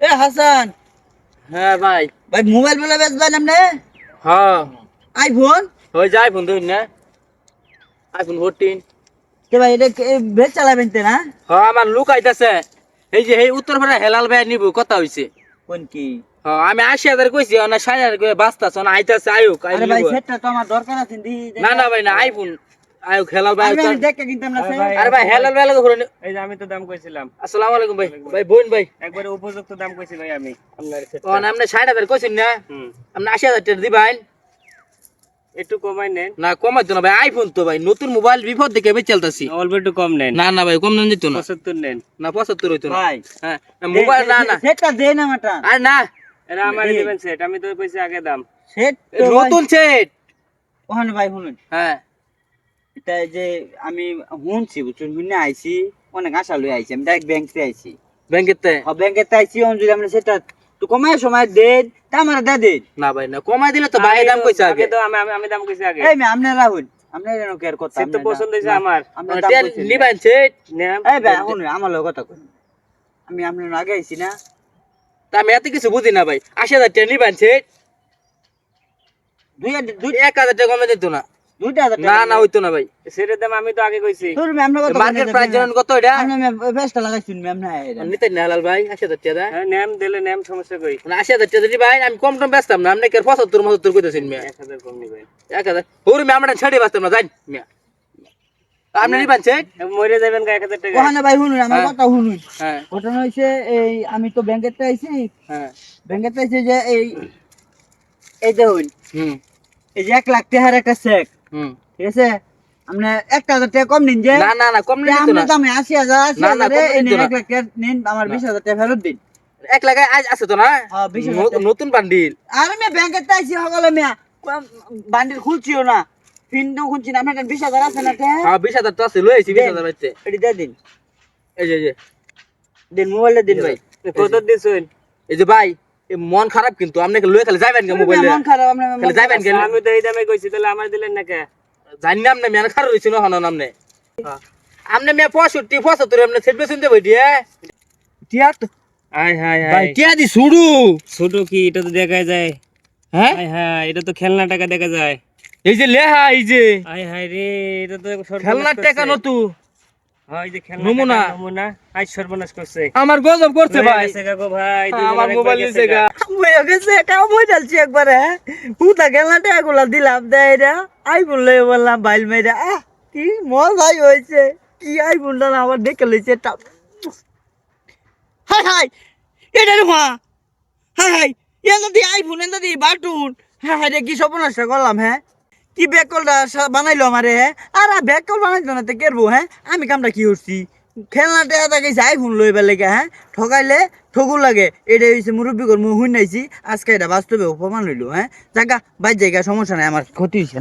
এ হাসান। হ্যাঁ ভাই। ভাই মোবাইল বলে বেচবেন আপনি? হ্যাঁ। আইফোন? হয়ে যায় আইফোন ধরুন না। IPhone fourteen. কে ভাই এটা বেচ চালাবেন তে না? হ্যাঁ আমার লুক আইতাছে। এই যে এই উত্তর ভাড়া হেলাল ভাই নিব কথা হইছে। কোন কি? হ্যাঁ আমি আশি হাজার কইছি না ষাট হাজার করে বাঁচতাছ না আইতাছে আয়ুক আরে ভাই। সেটটা তো আমার দরকার আছে না না ভাই না আইফোন। আয়ুক হেলাল ভাই আমি দেখে কিনতাম না আরে ভাই হেলাল ভাই লাগে ঘুরে এই যে আমি তো দাম কইছিলাম। আসসালামু আলাইকুম ভাই। ভাই বোন ভাই। একবারে উপযুক্ত দাম কইছি ভাই আমি। আপনার না আপনি ষাট হাজার কইছেন না? আপনি আশি হাজার টাকা দিবেন। একটু কমাই নেন। না কমাইতো না ভাই আইফোন তো ভাই নতুন মোবাইল বিপদ দেখে বেচ চলতাছি অল্প একটু কম নেন। না না ভাই কম দাম দিত না। নেন। না পঁচাত্তর হইতো না। ভাই। হ্যাঁ না, মোবাইল না না। সেটটা না মাটা আরে না। এরা আমারে দিবেন সেট আমি তো কইছি আগে দাম। সেট নতুন সেট ওখানে ভাই শুনুন। হ্যাঁ। এটা যে আমি শুনছি বুঝছেন? শুনে আইছি অনেক আশা লই আইছি আমি ডাইরেক্ট ব্যাংক আইছি। ব্যাংকেতে? ও ব্যাংকে আইছি অন যদি আমরা সেটা তো কমায় সময় দেন তা আমার দে না ভাই না কমাই দিলে তো ভাই দাম কইছে আগে। তো আমি আমি- দাম কইছি আগে। এই মে আপনি রাহুল আপনি যেন কেয়ার কথা সেট তো পছন্দ হইছে আমার। আমরা মানে দাম নিবেন এই ভাই শুনুন আমার লগে কথা কই আমি আপনার আগে আইছি না। তা আমি এত কিছু বুঝি না ভাই। আশি হাজার টাকা নিবেন সেট দুই দুই এক হাজার টাকা কমে দিত না। দুইটা হাজার না না হইতো না ভাই। সেটের দাম আমি তো আগে কইছি। তোর মার্কেট প্রাইস জানেন কত এটা? আপনি নিতেন না হালাল ভাই টাকা। হ্যাঁ দিলে সমস্যা কই? আমি কম বেচতাম না। আপনি কে কইতেছেন মিয়া ছেড়ে বাঁচতাম না জান মিয়া আপনি নিবেন সেট মরে যাবেন টাকা। ওখানে ভাই শুনুন আমার হ্যাঁ। কথা শুনুন। হ্যাঁ। ঘটনা হয়েছে এই আমি তো ব্যাংকের থেকে আইছি। হ্যাঁ। ব্যাংকের থেকে আইছি যে এই এই দেখুন। হুম। এই যে এক লাখ টাকার একটা চেক হুম ঠিক আছে আপনি একটা হাজার টাকা কম নিন যে না না না কম নিত আমরা না দামে আশি হাজার আশি হাজারে নিন। এক লাখ টাকা নিন আমার বিশ হাজার টাকা ফেরত দিন এক লাগায় আজ আছে তো না হ্যাঁ। নতুন বান্ডিল আর আমি ব্যাংকের আইছি সকালে মিয়া বান্ডিল খুলছিও না পিনও খুলছি না আপনার বিশ হাজার আছে না হ্যাঁ বিশ হাজার তো আছে লই আইছি বিশ দেন। হাজার বাইতে এটি দিয়ে দিন এই যে দিন মোবাইলটা দিন ভাই কত দিছেন এই যে ভাই মন খারাপ কিন্তু আপনি লই খালি যাবেন কে মোবাইল? মন খারাপ আপনার খালি যাবেন কে আমি তো এই দামে কইছি তাহলে আমার দিলেন না কে? জানি না আপনি মেয়ান খারাপ রইছিল হন নামনে আপনি মেয়া পঁয়ষট্টি পঁচাত্তর আপনি সেট বেসুন দেবো দিয়ে। টিয়া তো হাই হাই ভাই টিয়া দি শুরু ছোট কি এটা তো দেখা যায়। হ্যাঁ? হাই এটা তো খেলনা টাকা দেখা যায়। এই যে লেহা এই যে। হাই হাই রে এটা তো করছে। টাকা নতু আমার গজব করছে ভাই। আমার মোবাইল গা। গেছে একবারে হ্যাঁ? হুতা গেলা দিলাম দেয় রে। আইফোন লই বললাম বাইল মেয়েরা আহ কি মজাই হয়েছে। কি আইফোনটা না দেখে লইছে টা। হাই হাই এটা মা। হাই হাই এটা দি আইফোন এটা দি বাটুন। হ্যাঁ হ্যাঁ রে কি করলাম হ্যাঁ? কি ব্যাকলটা বানাইলো আমারে হ্যাঁ আর ব্যাকল বানাইলো না তো কেরবো হ্যাঁ আমি কামটা কি করছি? খেলনাটা তাকে যাই আইফোন লইবার লেগে হ্যাঁ ঠকাইলে ঠগু লাগে। এটা হয়েছে মুরব্বী কর্ম মুখ হুই নাইছি আজকে এটা বাস্তবে অপমান হইল হ্যাঁ জায়গা বাইর জায়গা সমস্যা নাই, আমার ক্ষতি হয়েছে।